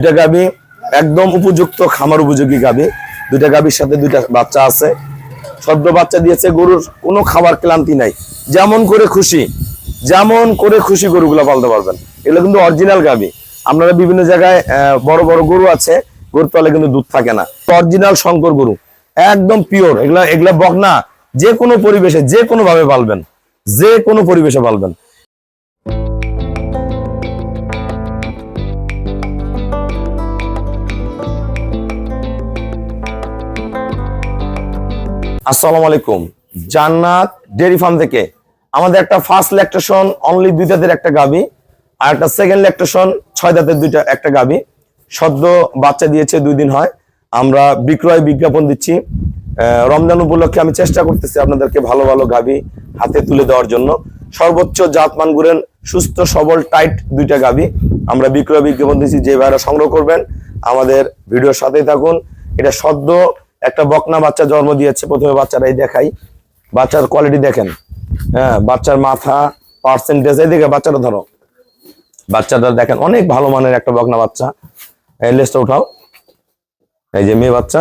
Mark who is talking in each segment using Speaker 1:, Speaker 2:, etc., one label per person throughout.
Speaker 1: দুইটা গাবি একদম উপযুক্ত খামার উপযোগী গাবি। দুইটা গাবির সাথে দুইটা বাচ্চা আছে। সদ্য বাচ্চা দিয়েছে গরুর কোনো খাবার ক্লান্তি নাই। যেমন করে খুশি, যেমন করে খুশি গরুগুলো পালতে পারবেন। এগুলো কিন্তু অরিজিনাল গাবি। আপনারা বিভিন্ন জায়গায় বড় বড় গরু আছে গরুর তলে কিন্তু দুধ থাকে না। অরিজিনাল শঙ্কর গরু, একদম পিওর এগুলা এগুলা বকনা যে কোনো পরিবেশে যে কোনো ভাবে পালবেন। যে কোনো পরিবেশে পালবেন। আসসালামু আলাইকুম। জান্নাত ডেয়ারি ফার্ম থেকে আমাদের একটা ফার্স্ট ল্যাকটেশন অনলি দুই দাঁতের একটা গাবি আর একটা সেকেন্ড ল্যাকটেশন ছয় দাঁতের দুইটা একটা গাবি। সদ্য বাচ্চা দিয়েছে, দুই দিন হয়। আমরা বিক্রয় বিজ্ঞাপন দিচ্ছি। রমজান উপলক্ষে আমি চেষ্টা করতেছি আপনাদেরকে ভালো ভালো গাবি হাতে তুলে দেওয়ার জন্য। সর্বোচ্চ জাতমান গুড়েন সুস্থ, সবল টাইট দুইটা গাবি আমরা বিক্রয় বিজ্ঞাপন দিচ্ছি। যে ভাইরা সংগ্রহ করবেন, আমাদের ভিডিওর সাথেই থাকুন। এটা সদ্য একটা বকনা বাচ্চা জন্ম দিয়েছে, প্রথমে বাচ্চারাই দেখাই। বাচ্চার কোয়ালিটি দেখেন। হ্যাঁ বাচ্চার মাথা পার্সেন্টেজ এই দিকে বাচ্চাটা ধরো। বাচ্চাটা দেখেন, অনেক ভালো মানের একটা বকনা বাচ্চা। এই লেজটা উঠাও। এই যে মেয়ে বাচ্চা,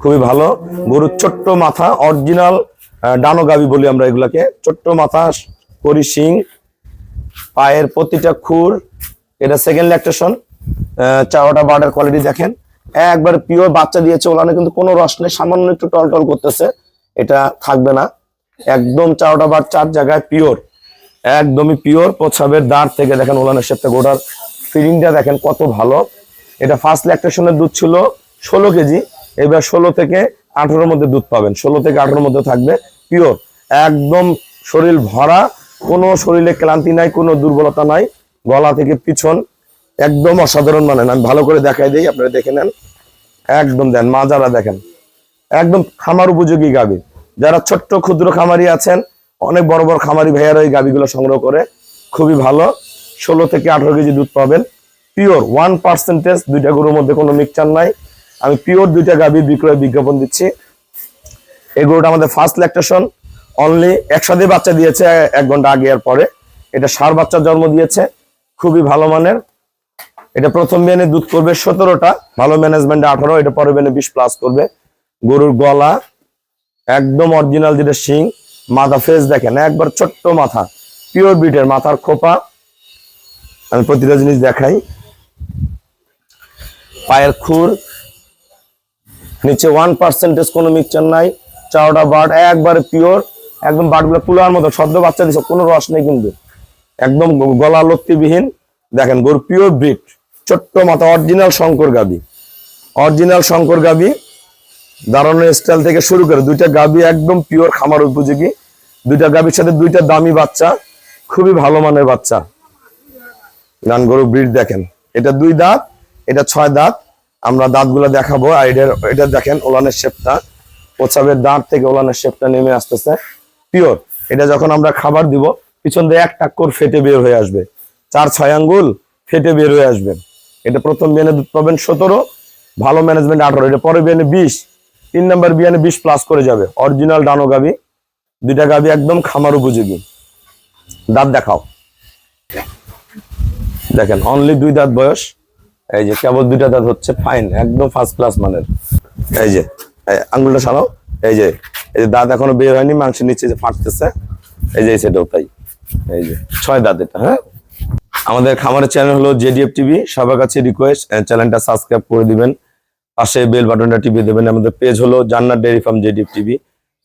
Speaker 1: খুবই ভালো। গরুর ছোট্ট মাথা অরিজিনাল ডানো গাবি বলি আমরা এগুলাকে। ছোট্ট মাথা, করি শিং, পায়ের প্রতিটা খুর। এটা সেকেন্ড ল্যাকটেশন চাওয়াটা বার্ডার কোয়ালিটি দেখেন। একবার পিওর বাচ্চা দিয়েছে, ওলানে কিন্তু কোনো রস নেই, সামান্য একটু টল টল করতেছে, এটা থাকবে না। একদম চাওয়াটা বার চার জায়গায় পিওর একদমই পিওর প্রসাবের দাঁড় থেকে দেখেন ওলানের শেপটা, গোটার ফিলিংটা দেখেন কত ভালো। এটা ফার্স্ট ল্যাকটেশনের দুধ ছিল ষোলো কেজি, এবার ষোলো থেকে আঠেরোর মধ্যে দুধ পাবেন। ষোলো থেকে আঠেরোর মধ্যে থাকবে পিওর একদম শরীর ভরা, কোনো শরীরে ক্লান্তি নাই, কোনো দুর্বলতা নাই, গলা থেকে পিছন একদম অসাধারণ মানেন আমি ভালো করে দেখাই দিই, আপনারা দেখে নেন। একদম দেন, মা যারা দেখেন, একদম খামার উপযোগী গাভী যারা ছোট্ট ক্ষুদ্র খামারি আছেন, অনেক বড় বড় খামারি ভাইয়ারা এই গাভীগুলো সংগ্রহ করে, খুবই ভালো। ষোলো থেকে আঠারো কেজি দুধ পাবেন। পিওর ওয়ান পার্সেন্টেজ, দুইটা গরুর মধ্যে কোনো মিক্সচার নাই। আমি পিওর দুইটা গাভীর বিক্রয় বিজ্ঞাপন দিচ্ছি। এই গরুটা আমাদের ফার্স্ট ল্যাকটেশন অনলি একসাথে বাচ্চা দিয়েছে, এক ঘণ্টা আগে আর পরে। এটা সার বাচ্চার জন্ম দিয়েছে। খুবই ভালো মানের। এটা প্রথম বেনে দুধ করবে সতেরোটা, ভালো ম্যানেজমেন্টে আঠারো, এটা পরে বেনে বিশ প্লাস করবে। গরুর গলা, একদম অরিজিনাল যেটা শিং, মাথা ফেস দেখেন, একবার ছোট্ট মাথা পিওর বিটের মাথার খোপা। আমি প্রতিটা জিনিস দেখাই। পায়ের খুর, নিচে ওয়ান পার্সেন্টেজ কোনো মিক্সচার নাই, চারোটা বার্ড একবারে পিওর একদম বার্ডগুলো পুলার মতো, সদ্য বাচ্চা দিচ্ছে কোনো রস নেই কিন্তু। একদম গলা লত্তিবিহীন দেখেন গরু পিওর ব্রিড ছোট্ট মাথা অরিজিনাল শঙ্কর গাবি। অরিজিনাল শঙ্কর গাবি দাঁড়ানোর স্টাইল থেকে শুরু করে দুইটা গাবি একদম পিওর খামার উপযোগী। দুইটা গাবির সাথে দুইটা দামি বাচ্চা, খুবই ভালো মানের বাচ্চা। গান গরু ব্রিড দেখেন। এটা দুই দাঁত, এটা ছয় দাঁত। আমরা দাঁতগুলো দেখাবো আর এটা দেখেন, ওলানের শেপটা প্রসাবের দাঁত থেকে ওলানের শেপটা নেমে আসতেছে। পিওর এটা যখন আমরা খাবার দিব, পিছন দিয়ে এক টাক্কর ফেটে বের হয়ে আসবে। চার, ছয় আঙ্গুল ফেটে বের হয়ে আসবে। এটা প্রথম বিয়ানে পাবেন সতেরো, ভালো ম্যানেজমেন্ট আঠারো। এটা পরে বিয়ানে বিশ, তিন নম্বর বিয়ানে বিশ প্লাস করে যাবে। অরিজিনাল ডানো গাবি দুইটা গাবি একদম খামার উপযোগী। দাঁত দেখাও। দেখেন অনলি দুই দাঁত বয়স। এই যে, কেবল দুইটা দাঁত হচ্ছে ফাইন একদম ফার্স্ট ক্লাস মানের। এই যে আঙ্গুলটা সারাও। এই যে এই যে দাঁত এখনও বের হয়নি, মাংসের নিচে যে ফাটতেছে, এই যে সেটাও তাই। এই যে, ছয় দাঁত এটা হ্যাঁ? আমাদের খামারের চ্যানেল হলো জেডিএফ টিভি সবার কাছে রিকোয়েস্ট চ্যানেলটা সাবস্ক্রাইব করে দিবেন। পাশে বেল বাটনটা টিপে দেবেন। আমাদের পেজ হলো Jannat dairy farm JDF TV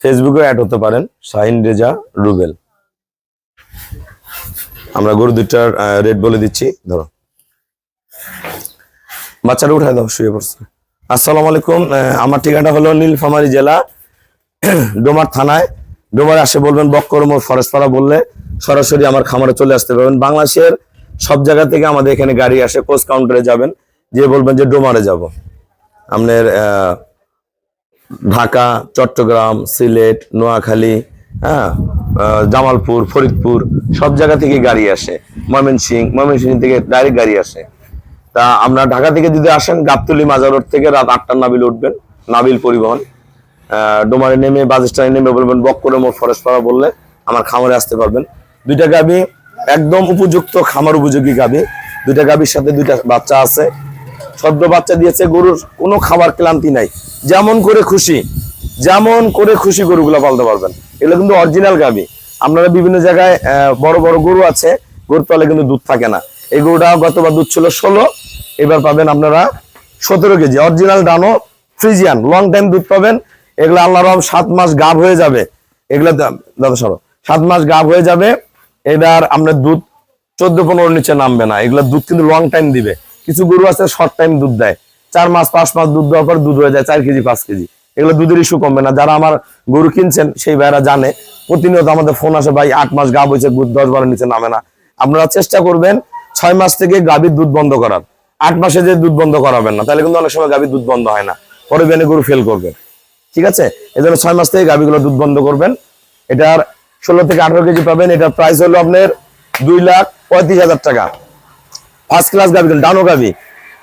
Speaker 1: ফেসবুকে অ্যাড হতে পারেন, শাহিন রেজা রুবেল। আমরা গরু দুটার রেট বলে দিচ্ছি। ধরো। বাচ্চাটা উঠায় দাও, শুয়ে পড়ছে। আসসালামু আলাইকুম। আমার ঠিকানা হলো নীলফামারী জেলা, ডোমার থানায়। ডোমার আসে বলবেন বক্করমোর ফরেস্টপাড়া বললে সরাসরি আমার খামারে চলে আসতে পারবেন। বাংলাদেশের সব জায়গা থেকে আমাদের এখানে গাড়ি আসে কোচ কাউন্টারে যাবেন। যে বলবেন যে ডোমারে যাব। আপনার ঢাকা, চট্টগ্রাম, সিলেট, নোয়াখালী হ্যাঁ জামালপুর, ফরিদপুর, সব জায়গা থেকে গাড়ি আসে। ময়মনসিং ময়মনসিং থেকে ডাইরেক্ট গাড়ি আসে। তা আমরা ঢাকা থেকে যদি আসেন, গাবতলি মাজার রোড থেকে রাত আটটার নাবিল উঠবেন, নাবিল পরিবহন। ডোমারে নেমে, বাস স্ট্যান্ডে নেমে বলবেন, বক্করে মোড় ফরেস্ট পাড়া বললে আমার খামারে আসতে পারবেন। দুইটা গাবি একদম উপযুক্ত খামার উপযোগী গাবি। দুইটা গাবির সাথে দুইটা বাচ্চা আছে। সদ্য বাচ্চা দিয়েছে গরুর কোনো খাবার ক্লান্তি নাই। যেমন করে খুশি, যেমন করে খুশি গরুগুলো পালতে পারবেন। এগুলো কিন্তু অরিজিনাল গাবি। আপনারা বিভিন্ন জায়গায় বড় বড় গরু আছে গরুর তলে কিন্তু দুধ থাকে না। এই গরুটা গতবার দুধ ছিল ষোলো, এবার পাবেন আপনারা সতেরো কেজি। অরিজিনাল ডানো ফ্রিজিয়ান লং টাইম দুধ পাবেন। এগুলো আল্লাহ রহম সাত মাস গাভ হয়ে যাবে। এগুলো দাদা, সরো। সাত মাস গাভ হয়ে যাবে। এবার আপনার দুধ চোদ্দ পনেরো নিচে নামবে না। এগুলো দুধ কিন্তু লং টাইম দিবে। কিছু গরু আছে শর্ট টাইম দুধ দেয়। চার মাস, পাঁচ মাস দুধ দেওয়ার পর দুধ হয়ে যায় চার কেজি, পাঁচ কেজি। এগুলো দুধের ইস্যু কমবে না। যারা আমার গরু কিনছেন, সেই ভাইরা জানে, প্রতিনিয়ত আমাদের ফোন আসে, ভাই, আট মাস গাভ হয়েছে দুধ দশ বারের নিচে নামে না। আপনারা চেষ্টা করবেন ছয় মাস থেকে গাভীর দুধ বন্ধ করার। আট মাসে যে দুধ বন্ধ করাবেন না, তাহলে কিন্তু অনেক সময় গাভীর দুধ বন্ধ হয় না। পরে বেনে গরু ফেল করবে। ঠিক আছে? এই জন্য ছয় মাস থেকে গাভীগুলো দুধ বন্ধ করবেন। এটার ষোলো থেকে আঠারো কেজি পাবেন। এটার প্রাইস হলো আপনার দুই লাখ পঁয়ত্রিশ হাজার টাকা। ফার্স্ট ক্লাস গাভি ডানো গাভি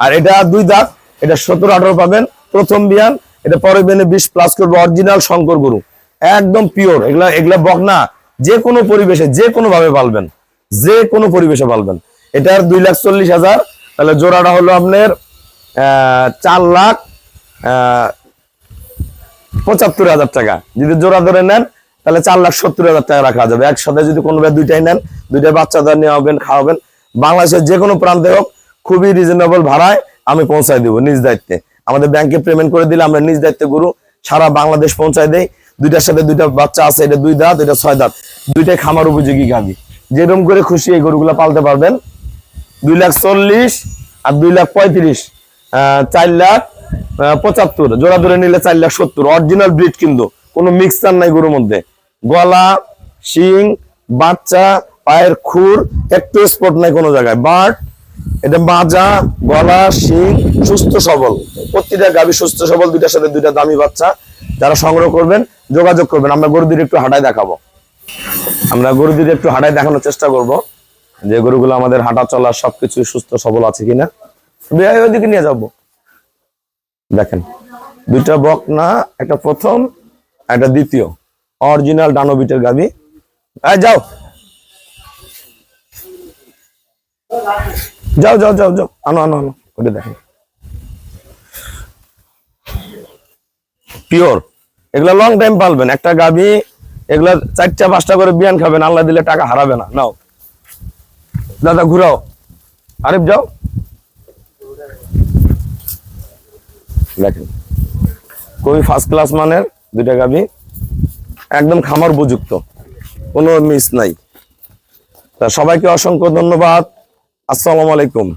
Speaker 1: আর এটা দুই দাঁত, এটা সতেরো, আঠারো পাবেন। প্রথম বিয়ান, এটা পরে বিয়ানে বিশ প্লাস করবে অরিজিনাল শঙ্কর গরু। একদম পিওর এগুলা এগুলা বকনা, যে কোনো পরিবেশে, যে কোনো ভাবে পালবেন। যে কোনো পরিবেশে পালবেন। এটার দুই লাখ চল্লিশ হাজার, তাহলে জোড়াটা হলো আপনার চার লাখ পঁচাত্তর হাজার টাকা। যদি জোড়া ধরে নেন তাহলে চার লাখ সত্তর হাজার টাকা রাখা যাবে। একসাথে যদি কোনো দুইটাই নেন, দুইটাই বাচ্চাদের নেওয়াবেন, খাওয়াবেন, বাংলাদেশের যে কোনো প্রান্তে হোক, খুবই রিজনেবল ভাড়ায় আমি পৌঁছায় দিব নিজ দায়িত্বে। আমাদের ব্যাংকে পেমেন্ট করে দিলে আমরা নিজ দায়িত্বে গরু, সারা বাংলাদেশ পৌঁছায় দেয় দুইটার সাথে দুইটা বাচ্চা আছে, এটা দুই দাঁত, এটা ছয় দাঁত। দুইটাই খামার উপযোগী গাভি। যেরকম করে খুশি এই গরুগুলো পালতে পারবেন। দুই লাখ চল্লিশ আর দুই লাখ পঁয়ত্রিশ চার লাখ পঁচাত্তর। জোড়া ধরে নিলে চার লাখ সত্তর। অরিজিনাল ব্রিড কিন্তু, কোনো মিক্সচার নাই গরুর মধ্যে। গলা, শিং, বাচ্চা, পায়ের খুর, একটু স্পট নাই কোনো জায়গায়। বাট এটা মাজা, গলা, শিং, সুস্থ সবল। প্রতিটা গাভী সুস্থ সবল, দুইটার সাথে দুইটা দামি বাচ্চা। যারা সংগ্রহ করবেন, যোগাযোগ করবেন। আমরা গরু দিয়ে একটু হাঁটায় দেখাবো। আমরা গরু দিয়ে একটু হাঁটায় দেখানোর চেষ্টা করব। যে গরুগুলো আমাদের হাঁটা চলা সবকিছু সুস্থ সবল আছে কিনা। ওইদিকে নিয়ে যাব। দেখেন, দুইটা বক না একটা প্রথম, একটা দ্বিতীয়। অরিজিনাল ডানোবিটের গাবি যাও। যাও যাও যাও যাও। আনো আনো আনো। ওটা দেখেন। পিওর এগুলা লং টাইম পালবেন। একটা গাবি এগুলা চারটা, পাঁচটা করে বিয়ান খাবেন। আল্লাহ দিলে টাকা হারাবে না। নাও। দাদা, ঘুরাও। আরিফ, যাও। দেখেন। কবি ফার্স্ট ক্লাস মানের দুইটা গাবি একদম খামার উপযুক্ত। কোনো মিস নাই। তা সবাইকে অসংখ্য ধন্যবাদ। আসসালামু আলাইকুম।